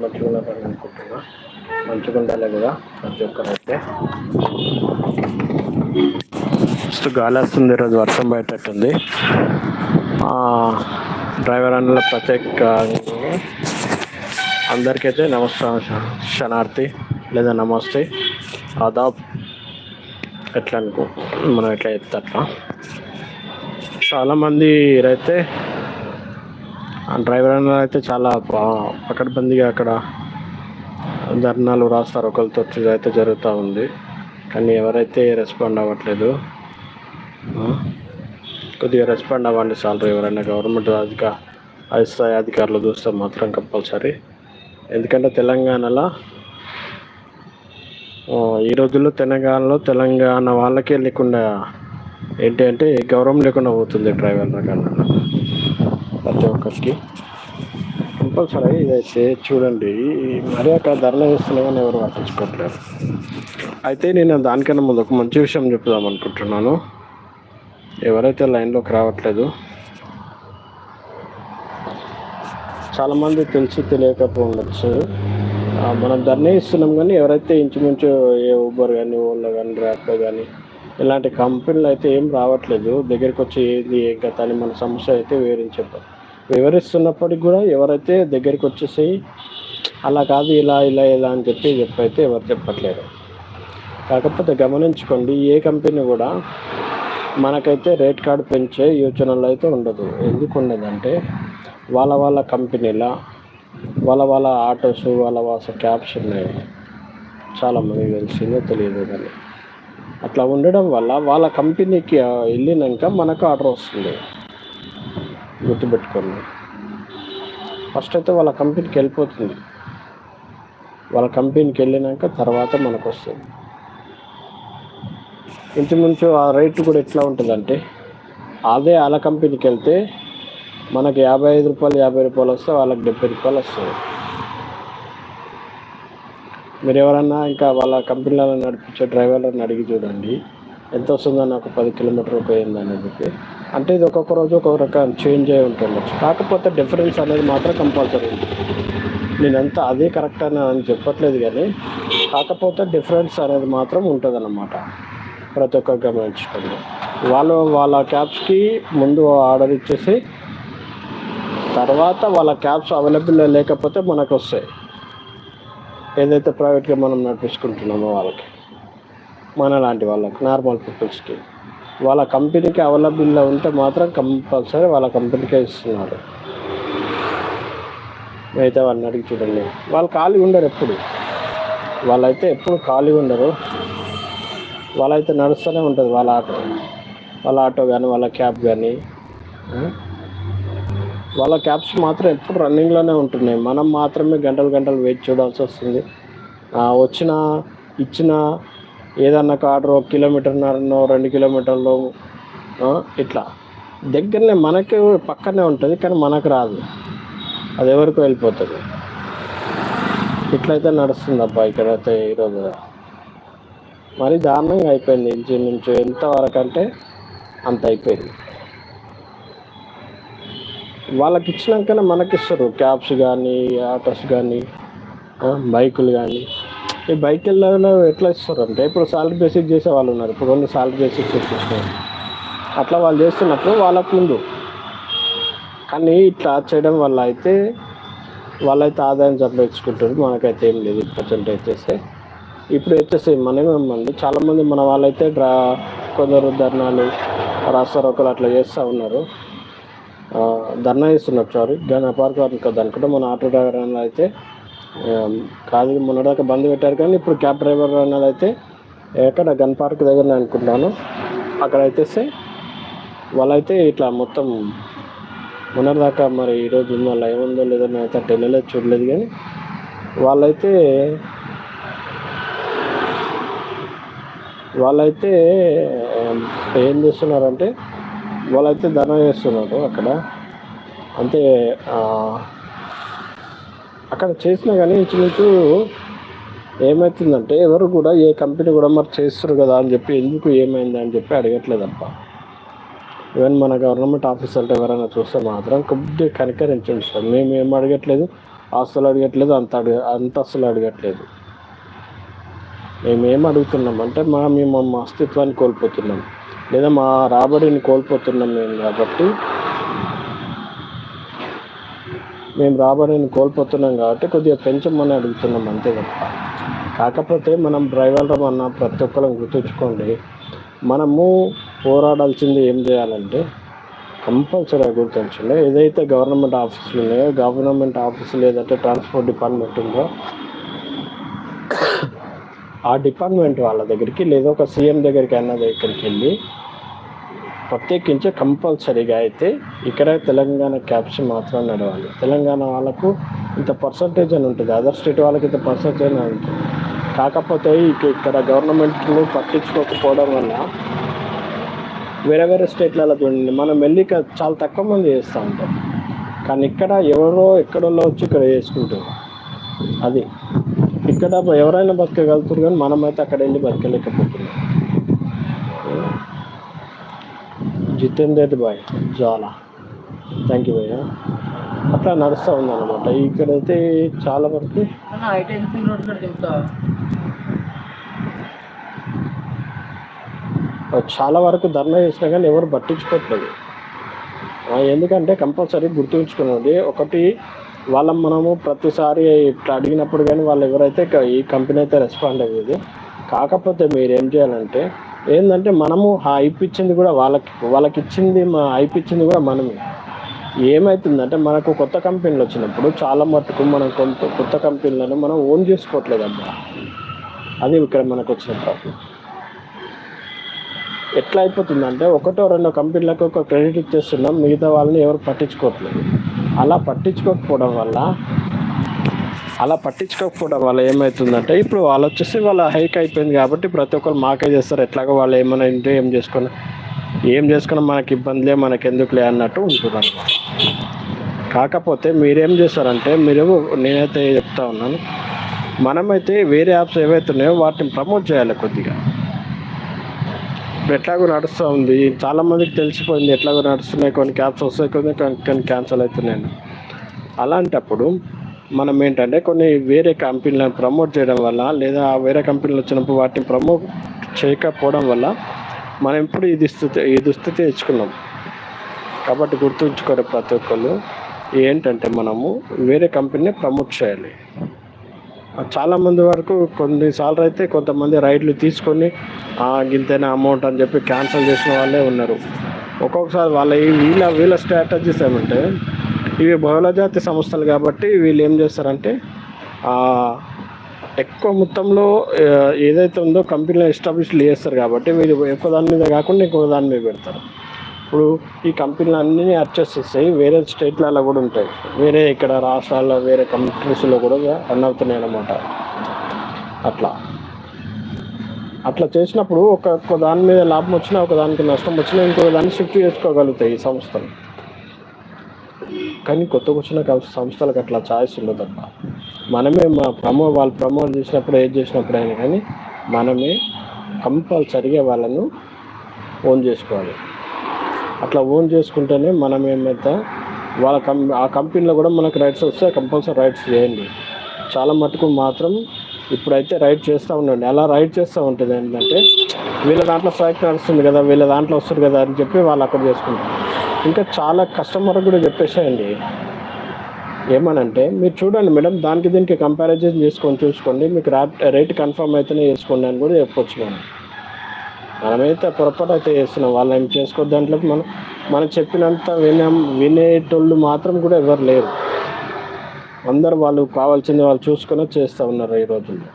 మంచిగా అనుకుంటున్నా మంచిగా ఉండాలి కదా ప్రతి ఒక్కరైతే. ఫస్ట్ గాలి వస్తుంది ఈరోజు వర్షం పడేటట్టుంది. డ్రైవర్ అన్న ప్రత్యేక అందరికైతే నమస్కారం శ- శనార్థి లేదా నమస్తే. ఆదాబ్ ఎట్లా అనుకో మనం ఎట్లా చెప్తే అట్లా. చాలామంది అయితే ఆ డ్రైవర్ అన్న అయితే చాలా పకడ్బందీగా అక్కడ ధర్నాలు రాస్తారు. ఒకరితో అయితే జరుగుతూ ఉంది. కానీ ఎవరైతే రెస్పాండ్ అవ్వట్లేదు కొద్దిగా రెస్పాండ్ అవ్వండి సాలరీ ఎవరైనా. గవర్నమెంట్ అధిక అధిస్థాయి అధికారులు చూస్తే మాత్రం కంపల్సరీ. ఎందుకంటే తెలంగాణలో ఈ రోజుల్లో తెలంగాణలో తెలంగాణ వాళ్ళకే లేకుండా ఏంటి అంటే గౌరవం లేకుండా పోతుంది డ్రైవర్ రకాల ప్రతి ఒక్కరికి. కంపల్సరీ ఇదైతే చూడండి మరి అక్కడ ధరలు వేస్తున్నా కానీ ఎవరు పట్టించుకోవట్లేదు అయితే నేను దానికన్నా ముందు ఒక మంచి విషయం చెప్దాం అనుకుంటున్నాను. ఎవరైతే లైన్లోకి రావట్లేదు చాలామంది తెలిసి తెలియకపో ఉండొచ్చు మనం ధరనే ఇస్తున్నాం కానీ ఎవరైతే ఇంచుమించు ఏ ఊబర్ కానీ ఓలా కానీ ర్యాప్లో కానీ ఇలాంటి కంపెనీలు అయితే ఏం రావట్లేదు. దగ్గరికి వచ్చి ఏది ఏం కథ అని మన సమస్య అయితే వివరించే వివరిస్తున్నప్పటికి కూడా ఎవరైతే దగ్గరికి వచ్చేసాయి అలా కాదు ఇలా ఇలా ఇలా అని చెప్పి చెప్పైతే ఎవరు చెప్పట్లేరు. కాకపోతే గమనించుకోండి ఏ కంపెనీ కూడా మనకైతే రేట్ కార్డు పెంచే యోచనలు అయితే ఉండదు. ఎందుకు ఉండదంటే వాళ్ళ వాళ్ళ కంపెనీల వాళ్ళ వాళ్ళ ఆటోస్ వాళ్ళ వాళ్ళ క్యాబ్స్ ఉన్నాయి. చాలామంది తెలిసిందో తెలియదు కానీ. అట్లా ఉండడం వల్ల వాళ్ళ కంపెనీకి వెళ్ళినాక మనకు ఆర్డర్ వస్తుంది. గుర్తుపెట్టుకోండి ఫస్ట్ అయితే వాళ్ళ కంపెనీకి వెళ్ళిపోతుంది. వాళ్ళ కంపెనీకి వెళ్ళినాక తర్వాత మనకు వస్తుంది. ఇంచుమించు ఆ రేటు కూడా ఎట్లా ఉంటుందంటే అదే వాళ్ళ కంపెనీకి వెళ్తే మనకి యాభై ఐదు రూపాయలు యాభై రూపాయలు వస్తే వాళ్ళకి డెబ్బై రూపాయలు వస్తుంది. మీరు ఎవరన్నా ఇంకా వాళ్ళ కంపెనీలలో నడిపించే డ్రైవర్లను అడిగి చూడండి. ఎంత వస్తుందో నాకు పది కిలోమీటర్ పోయిందని చెప్పి. అంటే ఇది ఒక్కొక్క రోజు ఒక్కొక్క రకం చేంజ్ అయి ఉంటుంది కాకపోతే డిఫరెన్స్ అనేది మాత్రం కంపల్సరీ ఉంది. నేనంతా అదే కరెక్ట్ అని అని చెప్పట్లేదు కానీ కాకపోతే డిఫరెన్స్ అనేది మాత్రం ఉంటుందన్నమాట. ప్రతి ఒక్క గమనించుకోండి. వాళ్ళు వాళ్ళ క్యాబ్స్కి ముందు ఆర్డర్ ఇచ్చేసి తర్వాత వాళ్ళ క్యాబ్స్ అవైలబుల్ లేకపోతే మనకు వస్తాయి. ఏదైతే ప్రైవేట్గా మనం నడిపించుకుంటున్నామో వాళ్ళకి మన లాంటి వాళ్ళకి నార్మల్ పీపుల్స్కి వాళ్ళ కంపెనీకి అవైలబుల్లో ఉంటే మాత్రం కంపల్సరీ వాళ్ళ కంపెనీకే ఇస్తున్నారు. మిగతా వాళ్ళని అడిగి చూడండి. వాళ్ళు ఖాళీ ఉండరు ఎప్పుడు. వాళ్ళైతే ఎప్పుడు ఖాళీ ఉండరు. వాళ్ళైతే నడుస్తూనే ఉంటుంది వాళ్ళ ఆటో. వాళ్ళ ఆటో కానీ వాళ్ళ క్యాబ్ కానీ వాళ్ళ క్యాబ్స్ మాత్రం ఎప్పుడు రన్నింగ్లోనే ఉంటున్నాయి. మనం మాత్రమే గంటలు గంటలు వెయిట్ చూడాల్సి వస్తుంది. వచ్చిన ఇచ్చిన ఏదన్నా ఆర్డర్ ఒక కిలోమీటర్నరనో రెండు కిలోమీటర్లు ఇట్లా. దగ్గరనే మనకి పక్కనే ఉంటుంది కానీ మనకు రాదు. అది ఎవరికి వెళ్ళిపోతుంది. ఇట్లయితే నడుస్తుంది అబ్బా ఇక్కడైతే ఈరోజు మరి దారుణంగా అయిపోయింది ఇంచు నుంచి ఎంతవరకు అంటే అంత అయిపోయింది. వాళ్ళకి ఇచ్చినాకనే మనకి ఇస్తారు క్యాబ్స్ కానీ ఆటోస్ కానీ బైకులు కానీ ఈ బైకులలో ఎట్లా ఇస్తారు అంటే ఇప్పుడు సాలరీ బేసిక్ చేసే వాళ్ళు ఉన్నారు. ఇప్పుడు కొన్ని సాలరీ బేసిక్ చేసేస్తారు. అట్లా వాళ్ళు చేస్తున్నప్పుడు వాళ్ళకు ముందు. కానీ ఇట్లా చేయడం వల్ల అయితే వాళ్ళైతే ఆదాయం సంపాదించుకుంటారు. మనకైతే ఏం లేదు. ప్రజెంట్ వచ్చేసి ఇప్పుడు వచ్చేసి మనమేమండి చాలామంది మన వాళ్ళైతే డ్రా కొందరు ధర్నాలు రాస్తారోకలు అట్లా చేస్తూ ఉన్నారు. ధర్నా ఇస్తున్నారు సారీ దాని పార్క్ అనుకోద్దు అనుకుంటే మన ఆటో డ్రైవర్ అయితే కాదు మొన్నదాకా బంద్ పెట్టారు కానీ ఇప్పుడు క్యాబ్ డ్రైవర్ అన్నది అయితే ఎక్కడ గన్ పార్క్ దగ్గర అనుకుంటాను. అక్కడ అయితే వాళ్ళైతే ఇట్లా మొత్తం మొన్నటిదాకా మరి ఈరోజు లైవ్ ఏముందో లేదో నేను అయితే అటు వెళ్ళలేదు చూడలేదు కానీ వాళ్ళైతే వాళ్ళైతే ఏం చేస్తున్నారంటే వాళ్ళైతే ధర్నా చేస్తున్నారు అక్కడ. అంటే అక్కడ చేసినా కానీ ఇంచుమించు ఏమవుతుందంటే ఎవరు కూడా ఏ కంపెనీ కూడా మరి చేస్తారు కదా అని చెప్పి ఎందుకు ఏమైంది అని చెప్పి అడగట్లేదప్ప ఈవెన్ మన గవర్నమెంట్ ఆఫీసర్లు ఎవరైనా చూస్తే మాత్రం కొద్దిగా కనికరించండి సార్. మేము ఏం అడగట్లేదు ఆస్తులు అడగట్లేదు అంత అడగ అంత అసలు అడగట్లేదు. మేమేం అడుగుతున్నాం అంటే మా మేము మా అస్తిత్వాన్ని కోల్పోతున్నాం. లేదా మా రాబడిని కోల్పోతున్నాం మేము కాబట్టి మేము రాబడిని కోల్పోతున్నాం కాబట్టి కొద్దిగా పెంచమని అడుగుతున్నాం అంతే తప్ప. కాకపోతే మనం డ్రైవర్ అన్న ప్రతి ఒక్కరం గుర్తుంచుకోండి మనము పోరాడాల్సింది ఏం చేయాలంటే కంపల్సరీగా గుర్తుంచండి ఏదైతే గవర్నమెంట్ ఆఫీసులు ఉన్నాయో గవర్నమెంట్ ఆఫీసులు ఏదైతే ట్రాన్స్పోర్ట్ డిపార్ట్మెంట్ ఉందో ఆ డిపార్ట్మెంట్ వాళ్ళ దగ్గరికి లేదా ఒక సీఎం దగ్గరికి అన్న దగ్గరికి వెళ్ళి ప్రత్యేకించి కంపల్సరీగా అయితే ఇక్కడ తెలంగాణ క్యాబ్స్ మాత్రం నడవాలి. తెలంగాణ వాళ్ళకు ఇంత పర్సంటేజ్ అని ఉంటుంది. అదర్ స్టేట్ వాళ్ళకి ఇంత పర్సంటేజ్ అని ఉంటుంది. కాకపోతే ఇక ఇక్కడ గవర్నమెంట్లు పట్టించుకోకపోవడం వల్ల వేరే వేరే స్టేట్లలో చూడండి మనం వెళ్ళి చాలా తక్కువ మంది చేస్తూ ఉంటాం. కానీ ఇక్కడ ఎవరో ఎక్కడో వచ్చి ఇక్కడ చేసుకుంటారు. అది. ఇక్కడ ఎవరైనా బతకగలుగుతారు కానీ మనమైతే అక్కడ వెళ్ళి బతకలేకపోతున్నాం. జితేందర్ బాయ్ చాలా థ్యాంక్ యూ భయ్య. అట్లా నడుస్తూ ఉందన్నమాట. ఇక్కడైతే చాలా వరకు చాలా వరకు ధర్నా చేసినా కానీ ఎవరు పట్టించుకోవట్లేదు ఎందుకంటే కంపల్సరీ గుర్తుంచుకున్నది ఒకటి వాళ్ళ మనము ప్రతిసారి ఇట్లా అడిగినప్పుడు కానీ వాళ్ళు ఎవరైతే ఈ కంపెనీ అయితే రెస్పాండ్ అయ్యేది కాకపోతే మీరు ఏం చేయాలంటే ఏంటంటే మనము ఆ హైప్ ఇచ్చింది కూడా వాళ్ళకి వాళ్ళకి ఇచ్చింది మా హైప్ ఇచ్చింది కూడా మనమే. ఏమవుతుందంటే మనకు కొత్త కంపెనీలు వచ్చినప్పుడు చాలా మట్టుకు మనం కొంత కొత్త కంపెనీలను మనం ఓన్ చేసుకోవట్లేదమ్మా. అది ఇక్కడ మనకు వచ్చిన ప్రాబ్లం ఎట్లా అయిపోతుందంటే ఒకటో రెండో కంపెనీలకు ఒక క్రెడిట్ ఇచ్చేస్తున్నాం మిగతా వాళ్ళని ఎవరు పట్టించుకోవట్లేదు. అలా పట్టించుకోకపోవడం వల్ల అలా పట్టించుకోకపోవడం వల్ల ఏమవుతుందంటే ఇప్పుడు వాళ్ళు వచ్చేసి వాళ్ళ హైక్ అయిపోయింది కాబట్టి ప్రతి ఒక్కరు మాకే చేస్తారు. ఎట్లాగో వాళ్ళు ఏమైనా ఇంటే ఏం చేసుకున్నా ఏం చేసుకున్నా మనకి ఇబ్బందిలే మనకి ఎందుకులే అన్నట్టు ఉంటుంది కాకపోతే మీరేం చేస్తారంటే మీరు నేనైతే చెప్తా ఉన్నాను. మనమైతే వేరే యాప్స్ ఏవైతే ఉన్నాయో వాటిని ప్రమోట్ చేయాలి కొద్దిగా. ఇప్పుడు ఎట్లాగో నడుస్తూ ఉంది. చాలామందికి తెలిసిపోయింది ఎట్లాగో నడుస్తున్నాయి కొన్ని క్యాబ్స్ వస్తాయి కొన్ని కొన్ని క్యాన్సిల్ అవుతున్నాయి అలాంటప్పుడు మనం ఏంటంటే కొన్ని వేరే కంపెనీలను ప్రమోట్ చేయడం వల్ల లేదా వేరే కంపెనీలు వచ్చినప్పుడు వాటిని ప్రమోట్ చేయకపోవడం వల్ల మనం ఇప్పుడు ఈ దుస్థితి ఈ దుస్థితి తెచ్చుకున్నాం. కాబట్టి గుర్తుంచుకోరు ప్రతి ఒక్కళ్ళు ఏంటంటే మనము వేరే కంపెనీని ప్రమోట్ చేయాలి. చాలామంది వరకు కొన్నిసార్లు అయితే కొంతమంది రైడ్లు తీసుకొని "ఆ, అమౌంట్ అని చెప్పి క్యాన్సిల్ చేసిన వాళ్ళే ఉన్నారు. ఒక్కొక్కసారి వాళ్ళ ఈ వీళ్ళ వీళ్ళ స్ట్రాటజీస్ ఏమంటే ఇవి బహుళజాతి సంస్థలు కాబట్టి వీళ్ళు ఏం చేస్తారంటే ఎక్కువ మొత్తంలో ఏదైతే ఉందో కంపెనీలో ఎస్టాబ్లిష్ చేస్తారు కాబట్టి వీళ్ళు ఎక్కువ దాని మీద కాకుండా ఇంకొక దాని మీద పెడతారు. ఇప్పుడు ఈ కంపెనీలు అన్నీ అడ్జస్ట్ చేస్తాయి వేరే స్టేట్లలో కూడా ఉంటాయి. వేరే ఇక్కడ రాష్ట్రాల్లో వేరే కంట్రీస్లో కూడా రన్ అవుతున్నాయి అన్నమాట. అట్లా. అట్లా చేసినప్పుడు ఒక్కొక్క ఒక దాని మీద లాభం వచ్చినా ఒక దానికి నష్టం వచ్చినా ఇంకొక దాన్ని షిఫ్ట్ చేసుకోగలుగుతాయి ఈ సంస్థలు. కానీ కొత్తగా వచ్చిన సంస్థలకు అట్లా ఛాయిస్ ఉండదు తప్ప మనమే మా ప్రమో వాళ్ళు ప్రమోట్ చేసినప్పుడు ఏది చేసినప్పుడు అయినా కానీ మనమే కంపల్సరిగా వాళ్ళను ఓన్ చేసుకోవాలి. అట్లా ఓన్ చేసుకుంటేనే మనం ఏమైతే వాళ్ళ కం ఆ కంపెనీలో కూడా మనకు రైట్స్ వస్తే కంపల్సరీ రైట్స్ చేయండి. చాలా మటుకు మాత్రం ఇప్పుడైతే రైడ్ చేస్తూ ఉండండి. అలా రైడ్ చేస్తూ ఉంటుంది ఏంటంటే వీళ్ళ దాంట్లో స్ట్రైక్ నడుస్తుంది కదా వీళ్ళ దాంట్లో వస్తుంది కదా అని చెప్పి వాళ్ళు అక్కడ చేసుకుంటారు. ఇంకా చాలా కస్టమర్ కూడా చెప్పేసాయండి. ఏమనంటే మీరు చూడండి మేడం దానికి దీనికి కంపారిజన్ చేసుకొని చూసుకోండి. మీకు రా రేట్ కన్ఫర్మ్ అయితేనే చేసుకోండి అని కూడా చెప్పొచ్చు మనం మనమైతే పొరపాటు అయితే చేస్తున్నాం. వాళ్ళు ఏం చేసుకో దాంట్లో మనం మనం చెప్పినంత వినే వినేటోళ్ళు మాత్రం కూడా ఎవరు లేరు. అందరు వాళ్ళు కావాల్సింది వాళ్ళు చూసుకొని చేస్తూ ఉన్నారు ఈ రోజుల్లో.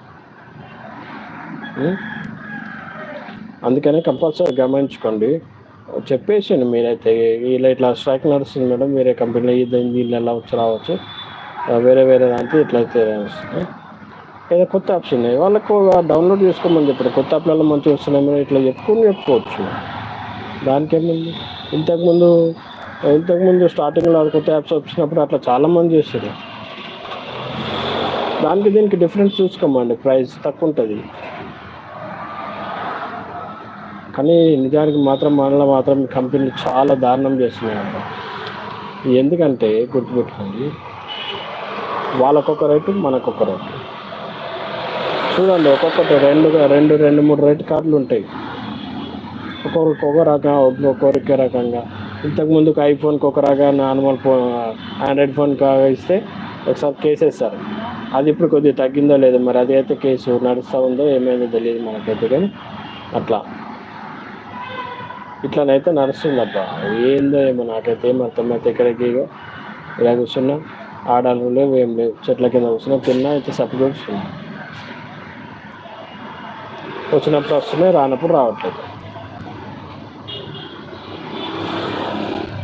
అందుకనే కంపల్సరీ గమనించుకోండి. చెప్పేసాను మీరైతే ఇలా ఇట్లా స్ట్రైక్ నడుస్తుంది మేడం వేరే కంపెనీలో ఇది దీన్ని ఎలా వచ్చి రావచ్చు వేరే వేరే దాంట్లో ఇట్లయితే వస్తుంది. ఏదో కొత్త యాప్స్ ఉన్నాయి వాళ్ళకు డౌన్లోడ్ చేసుకోమని చెప్పారు. కొత్త యాప్లలో మంచిగా వస్తున్నాయి మేడం ఇట్లా చెప్పుకొని చెప్పుకోవచ్చు. దానికేముంది? ఇంతకుముందు ఇంతకుముందు స్టార్టింగ్లో కొత్త యాప్స్ వచ్చినప్పుడు అట్లా చాలామంది చేశారు దానికి దీనికి డిఫరెన్స్ చూసుకోమండి. ప్రైస్ తక్కువ ఉంటుంది. కానీ నిజానికి మాత్రం మనలో మాత్రం కంపెనీలు చాలా దారుణం చేస్తున్నాయి ఎందుకంటే గుర్తుపెట్టుకోండి వాళ్ళకొక రేటు మనకొక రేటు. చూడండి ఒక్కొక్కటి రెండు రెండు రెండు మూడు రేటు కార్డులు ఉంటాయి. ఒక్కొక్కరికి ఒక రకంగా ఒక్కొక్కరికి రకంగా. ఇంతకు ముందుకు ఐఫోన్కి ఒక రకంగా నార్మల్ ఫోన్ ఆండ్రాయిడ్ ఫోన్ కాగా ఇస్తే ఒకసారి కేసేస్తారు. అది ఇప్పుడు కొద్దిగా తగ్గిందో లేదో మరి అది అయితే కేసు నడుస్తూ ఉందో ఏమైందో తెలియదు మనకైతే కానీ అట్లా. ఇట్లానైతే నడుస్తుంది అబ్బా ఏందో ఏమో నాకైతే ఏం అర్థమైతే ఎక్కడికి ఇగో. ఇలా కూర్చున్నా. ఆడాలు లేవు ఏం లేవు. చెట్ల కింద కూర్చున్నా. తిన్నా అయితే సపోర్ట్ కూర్చున్నా. వచ్చినప్పుడు వస్తున్నాయి రానప్పుడు రావట్లేదు.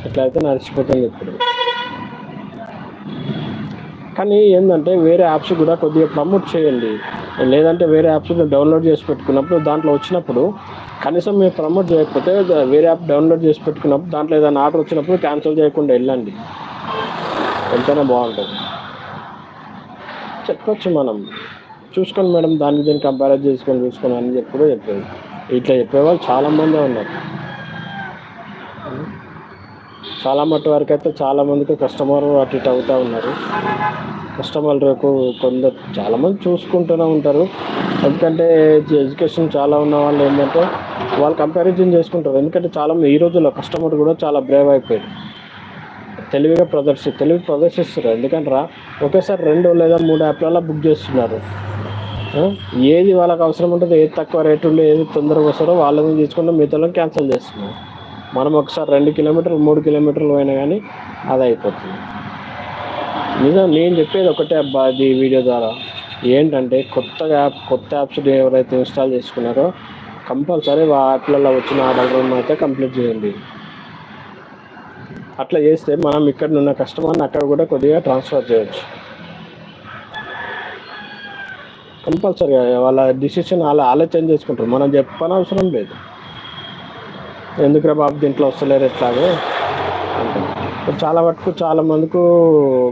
ఇట్లా అయితే నడిచిపోతుంది ఇప్పుడు. కానీ ఏంటంటే వేరే యాప్స్ కూడా కొద్దిగా ప్రమోట్ చేయండి. లేదంటే వేరే యాప్స్ డౌన్లోడ్ చేసి పెట్టుకున్నప్పుడు దాంట్లో వచ్చినప్పుడు కనీసం మీరు ప్రమోట్ చేయకపోతే వేరే యాప్ డౌన్లోడ్ చేసి పెట్టుకున్నప్పుడు దాంట్లో ఏదైనా ఆర్డర్ వచ్చినప్పుడు క్యాన్సిల్ చేయకుండా వెళ్ళండి. ఎంతైనా బాగుంటుంది. చెప్పచ్చు మనం. చూసుకోండి మేడం దాన్ని దీన్ని కంపేర్ చేసుకొని చూసుకొని అని చెప్పి కూడా చెప్పేది ఇట్లా చెప్పేవాళ్ళు చాలామందే ఉన్నారు. చాలా మటు వరకు అయితే చాలామందికి కస్టమర్ అటు ఇటు అవుతూ ఉన్నారు. కస్టమర్లకు కొందరు చాలామంది చూసుకుంటూనే ఉంటారు. ఎందుకంటే ఎడ్యుకేషన్ చాలా ఉన్న వాళ్ళు ఏంటంటే వాళ్ళు కంపారిజన్ చేసుకుంటారు. ఎందుకంటే చాలా ఈ రోజుల్లో కస్టమర్ కూడా చాలా బ్రేవ్ అయిపోయారు. తెలివిగా ప్రదర్శి తెలివి ప్రదర్శిస్తారు ఎందుకంటే రా ఒకేసారి రెండు లేదా మూడు యాప్లలో బుక్ చేస్తున్నారు. ఏది వాళ్ళకి అవసరం ఉంటుందో ఏది తక్కువ రేటు ఏది తొందరగా వస్తారో వాళ్ళని తీసుకుంటే మిగతా క్యాన్సిల్ చేస్తున్నారు. మనం ఒకసారి రెండు కిలోమీటర్లు మూడు కిలోమీటర్లు అయినా కానీ అది అయిపోతుంది. నిజం నేను చెప్పేది ఒకటే అబ్బా అది వీడియో ద్వారా. ఏంటంటే కొత్తగా యాప్ కొత్త యాప్స్ ఎవరైతే ఇన్స్టాల్ చేసుకున్నారో కంపల్సరీ ఆ యాప్లలో వచ్చిన ఆర్డర్ రూమ్ అయితే కంప్లీట్ చేయండి. అట్లా చేస్తే మనం ఇక్కడ ఉన్న కస్టమర్ని అక్కడ కూడా కొద్దిగా ట్రాన్స్ఫర్ చేయొచ్చు. కంపల్సరీ వాళ్ళ డిసిషన్ అలా ఆలోచన చేసుకుంటారు. మనం చెప్పని అవసరం లేదు. ఎందుకురా బాబు దీంట్లో వస్తలేరు ఎట్లాగే చాలా వరకు చాలా మందికి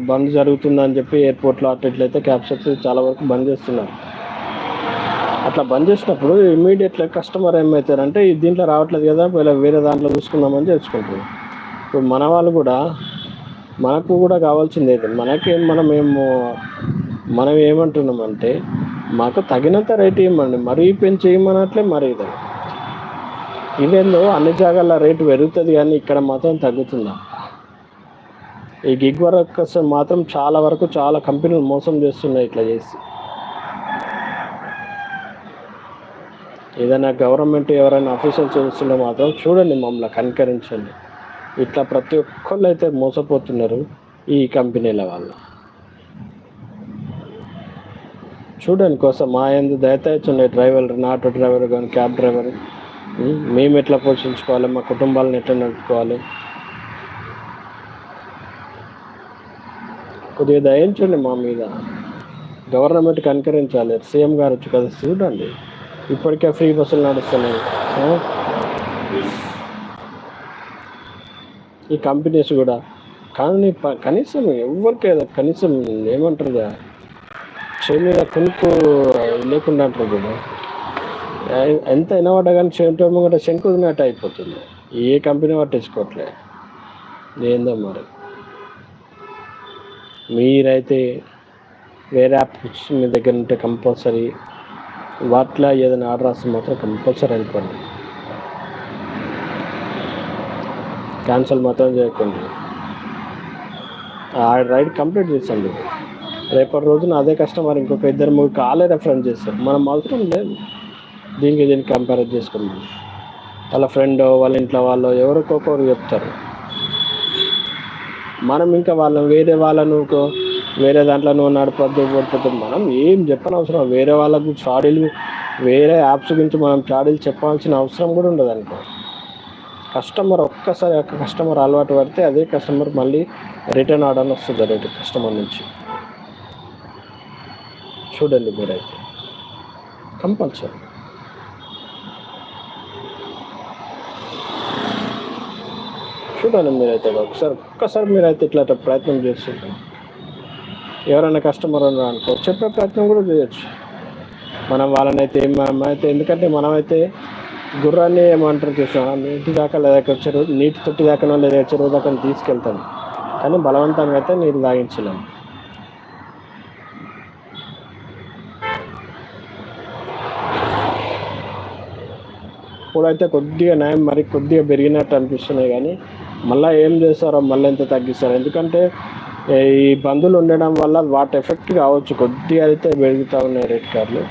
బంద్ జరుగుతుందని చెప్పి ఎయిర్పోర్ట్లో అటు ఇట్లయితే క్యాబ్స్ అయితే చాలా వరకు బంద్ చేస్తున్నారు. అట్లా బంద్ చేసినప్పుడు ఇమీడియట్గా కస్టమర్ ఏమవుతారంటే దీంట్లో రావట్లేదు కదా వేరే వేరే దాంట్లో చూసుకుందామని చేసుకుంటారు ఇప్పుడు మన వాళ్ళు కూడా మనకు కూడా కావాల్సింది అయితే మనకేం మనం ఏమో మనం ఏమంటున్నామంటే మాకు తగినంత రేట్ ఇవ్వండి మరీ పెంచి ఇవ్వమనట్లే మరీ ఇది. ఇదేందో అన్ని జాగాల రేటు పెరుగుతుంది కానీ ఇక్కడ మాత్రం తగ్గుతుందా? ఈ గిగ్ వర్కర్స్ మాత్రం చాలా వరకు చాలా కంపెనీలు మోసం చేస్తున్నాయి ఇట్లా చేసి. ఏదైనా గవర్నమెంట్ ఎవరైనా ఆఫీసర్స్ చూస్తుంటే మాత్రం చూడండి మమ్మల్ని కనికరించండి. ఇట్లా ప్రతి ఒక్కళ్ళు అయితే మోసపోతున్నారు ఈ కంపెనీల వాళ్ళు చూడండి కోసం మా ఎందు దయచేయండి డ్రైవర్ ఆటో డ్రైవర్ కానీ క్యాబ్ డ్రైవర్ మేము ఎట్లా పోషించుకోవాలి మా కుటుంబాలను ఎట్లా నడుపుకోవాలి? కొద్దిగా దయించండి మా మీద. గవర్నమెంట్ కనుకరించాలి. సీఎం గారు వచ్చి కదా చూడండి. ఇప్పటికే ఫ్రీ బస్సులు నడుస్తున్నాయి. ఈ కంపెనీస్ కూడా. కానీ కనీసం ఎవరికి కనీసం ఏమంటారు కదా, చేయి మీద కొనుక్కు లేకుండా అంటారు కదా. ఎంత వినబడ్డా కానీ చెంటు కూడా శంకుదినట్టు అయిపోతుంది. ఏ కంపెనీ పట్టించుకోవట్లే ఏందో మరి. మీరైతే వేరే యాప్స్ మీ దగ్గర ఉంటే కంపల్సరీ వాటిలో ఏదైనా ఆర్డర్ వస్తే మాత్రం కంపల్సరీ వెళ్ళిపోండి. క్యాన్సిల్ మాత్రం చేయకండి. ఆ రైడ్ కంప్లీట్ చేసండి రేపటి రోజున అదే కస్టమర్ ఇంకొక ఇద్దరు మూడు కాలే రెఫరెన్స్ చేస్తారు. మనం అవసరం లేదు దీనికి దీనికి కంపేర్ చేసుకున్నాం వాళ్ళ ఫ్రెండ్ వాళ్ళ ఇంట్లో వాళ్ళు ఎవరికొకరు చెప్తారు. మనం ఇంకా వాళ్ళని వేరే వాళ్ళను ఒక- వేరే దాంట్లో నువ్వు నడపద్దు పడుతుంది మనం ఏం చెప్పని అవసరం వేరే వాళ్ళకు చాడీలు వేరే యాప్స్ గురించి మనం చాడీలు చెప్పాల్సిన అవసరం కూడా ఉండదు అనుకో. కస్టమర్ ఒక్కసారి ఒక కస్టమర్ అలవాటు పడితే అదే కస్టమర్ మళ్ళీ రిటర్న్ ఆర్డర్ వస్తుంది రేటు కస్టమర్ నుంచి. చూడండి మీరైతే. కంపల్సరీ. చూడండి మీరైతే ఒకసారి ఒక్కసారి మీరైతే ఇట్లా ప్రయత్నం చేస్తుంటారు. ఎవరైనా కస్టమర్ ఉన్నారు అనుకో చెప్పే ప్రయత్నం కూడా చేయొచ్చు. మనం వాళ్ళనైతే మనమైతే ఎందుకంటే మనమైతే గుర్రాన్ని ఏమంటారు చూసాం నీటి దాకా లేదా వచ్చారు నీటి తొట్టి దాకా లేదా చెరువు దాకా తీసుకెళ్తాం. కానీ బలవంతంగా అయితే నీళ్ళు తాగించలేము ఇప్పుడైతే కొద్దిగా న్యాయం మరి కొద్దిగా పెరిగినట్టు అనిపిస్తున్నాయి కానీ మళ్ళీ ఏం చేస్తారో మళ్ళీ ఎంత తగ్గిస్తారు? ఎందుకంటే ఈ బంధులు ఉండడం వల్ల వాటి ఎఫెక్ట్ కావచ్చు. కొద్దిగా అయితే పెరుగుతూ ఉన్నాయి రేట్ కార్లు.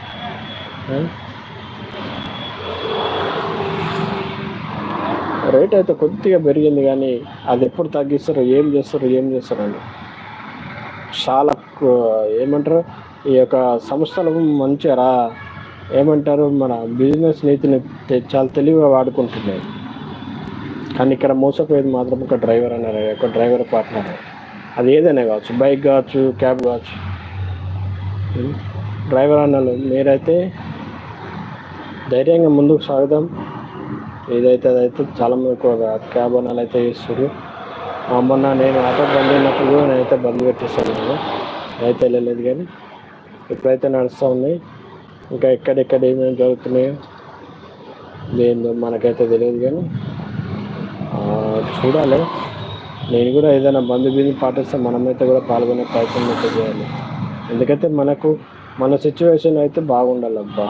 రేట్ అయితే కొద్దిగా పెరిగింది కానీ అది ఎప్పుడు తగ్గిస్తారు ఏం చేస్తారు ఏం చేస్తారండి చాలా ఏమంటారు? ఈ యొక్క సంస్థలు మంచిగా రా ఏమంటారు? మన బిజినెస్ నీతిని చాలా తెలివిగా వాడుకుంటున్నాయి. కానీ ఇక్కడ మోసపోయేది మాత్రం ఒక డ్రైవర్ అన్నారు ఒక డ్రైవర్ పార్ట్నర్. అది ఏదైనా కావచ్చు బైక్ కావచ్చు క్యాబ్ కావచ్చు. డ్రైవర్ అన్నలు మీరైతే ధైర్యంగా ముందుకు సాగుదాం. ఏదైతే అదైతే చాలా మంది క్యాబ్ అన్నలు అయితే చేస్తారు మొన్న నేను ఆటో బంద్ అయినప్పుడు కూడా నేనైతే బంద్ పెట్టేస్తాను నేను అయితే వెళ్ళలేదు కానీ ఇప్పుడైతే నడుస్తూ ఉన్నాయి. ఇంకా ఎక్కడెక్కడ ఏమేమి జరుగుతున్నాయో ఏందో మనకైతే తెలియదు కానీ చూడాలి. నేను కూడా ఏదైనా బంధు బిందు పాటిస్తే మనమైతే కూడా పాల్గొనే ప్రయత్నం అయితే చేయాలి. ఎందుకంటే మనకు మన సిచ్యువేషన్ అయితే బాగుండాలి అబ్బా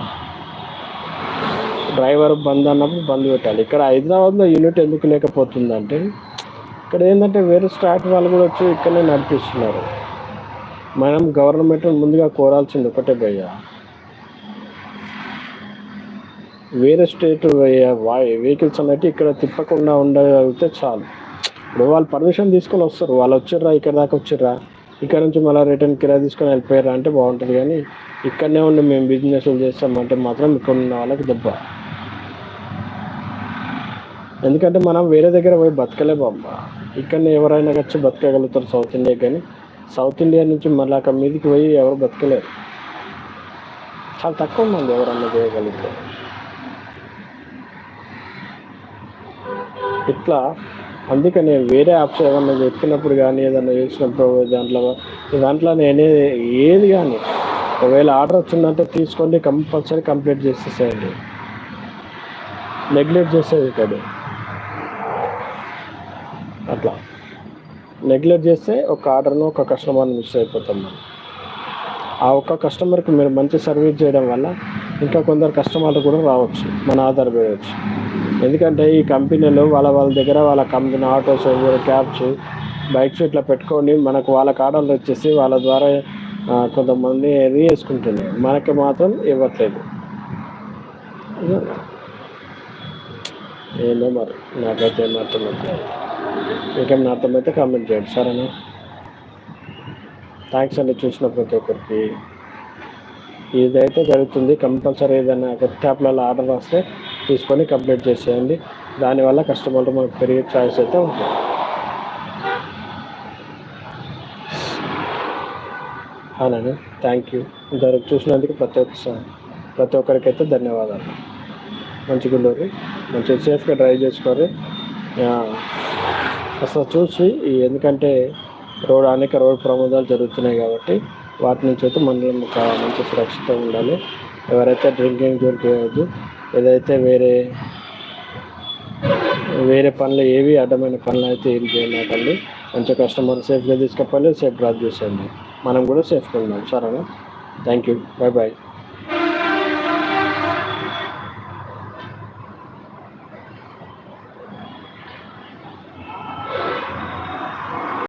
డ్రైవర్ బంద్ అన్నప్పుడు బంద్ పెట్టాలి. ఇక్కడ హైదరాబాద్లో యూనిట్ ఎందుకు లేకపోతుందంటే ఇక్కడ ఏంటంటే వేరే స్టాట్ వాళ్ళు కూడా వచ్చి ఇక్కడనే నడిపిస్తున్నారు. మనం గవర్నమెంట్ ముందుగా కోరాల్సింది ఒకటే భయ్య. వేరే స్టేట్ వెహికల్స్ అనేవి ఇక్కడ తిప్పకుండా ఉండగలిగితే చాలు. ఇప్పుడు వాళ్ళు పర్మిషన్ తీసుకొని వస్తారు. వాళ్ళు వచ్చిర్రా ఇక్కడ దాకా వచ్చిర్రా. ఇక్కడ నుంచి మళ్ళీ రిటర్న్ కిరాయి తీసుకొని వెళ్ళిపోయారా అంటే బాగుంటుంది కానీ ఇక్కడనే ఉండి మేము బిజినెస్లు చేస్తామంటే మాత్రం ఇక్కడ ఉన్న వాళ్ళకి దెబ్బ. ఎందుకంటే మనం వేరే దగ్గర పోయి బతకలే బామ్మ ఇక్కడనే ఎవరైనా వచ్చి బతకగలుగుతారు సౌత్ ఇండియా కానీ. సౌత్ ఇండియా నుంచి మళ్ళీ అక్కడ మీదకి పోయి ఎవరు బతకలేరు. చాలా తక్కువ మంది ఎవరన్నా చేయగలుగుతారు ఇట్లా అందుకని వేరే యాప్స్ ఏమన్నా చెప్పినప్పుడు కానీ ఏదన్నా చేసినప్పుడు దాంట్లో దాంట్లో నేనే ఏది కానీ ఒకవేళ ఆర్డర్ వచ్చిందంటే తీసుకోండి కంపల్సరీ కంప్లీట్ చేసేసేయండి. నెగ్లెక్ట్ చేసేది కాదు. అట్లా. నెగ్లెక్ట్ చేస్తే ఒక ఆర్డర్ను ఒక కస్టమర్ని మిస్ అయిపోతాం మనం. ఆ ఒక్క కస్టమర్కి మీరు మంచి సర్వీస్ చేయడం వల్ల ఇంకా కొందరు కస్టమర్లు కూడా రావచ్చు మన ఆధారపడవచ్చు ఎందుకంటే ఈ కంపెనీలు వాళ్ళ వాళ్ళ దగ్గర వాళ్ళ కంపెనీ ఆటోస్ క్యాబ్స్ బైక్స్ ఇట్లా పెట్టుకొని మనకు వాళ్ళకి ఆర్డర్లు వచ్చేసి వాళ్ళ ద్వారా కొంతమంది అది చేసుకుంటున్నారు. మనకి మాత్రం ఇవ్వట్లేదు. ఏందో మరి నాకైతే ఏం అర్థమవుతుంది మీకేమైనా అర్థమైతే కామెంట్ చేయండి సరేనా? థ్యాంక్స్ అండి చూసిన ప్రతి ఒక్కరికి. ఇదైతే జరుగుతుంది. కంపల్సరీ ఏదైనా కొత్త యాప్లలో ఆర్డర్ వస్తే తీసుకొని కంప్లీట్ చేసేయండి. దానివల్ల కస్టమర్లు మనకు పెరిగే ఛాన్స్ అయితే ఉంటుంది. అవునండి. Thank you. ఇంతవరకు చూసినందుకు ప్రతి ఒక్కసారి ప్రతి ఒక్కరికైతే ధన్యవాదాలు. మంచి ఉండరు మంచిగా సేఫ్గా డ్రైవ్ చేసుకోరు అసలు చూసి ఎందుకంటే రోడ్ అనేక రోడ్ ప్రమాదాలు జరుగుతున్నాయి కాబట్టి వాటి నుంచి అయితే మనం ఒక మంచి సురక్షితంగా ఉండాలి. ఎవరైతే డ్రింకింగ్ జోలికి ఏదైతే వేరే వేరే పనులు ఏవి అడ్డమైన పనులు అయితే ఏం చేయమాకండి మంచి కస్టమర్ సేఫ్గా తీసుకపోయి సేఫ్ డ్రాప్ చేసేయండి. మనం కూడా సేఫ్గా ఉన్నాం సరేనా? Thank you bye bye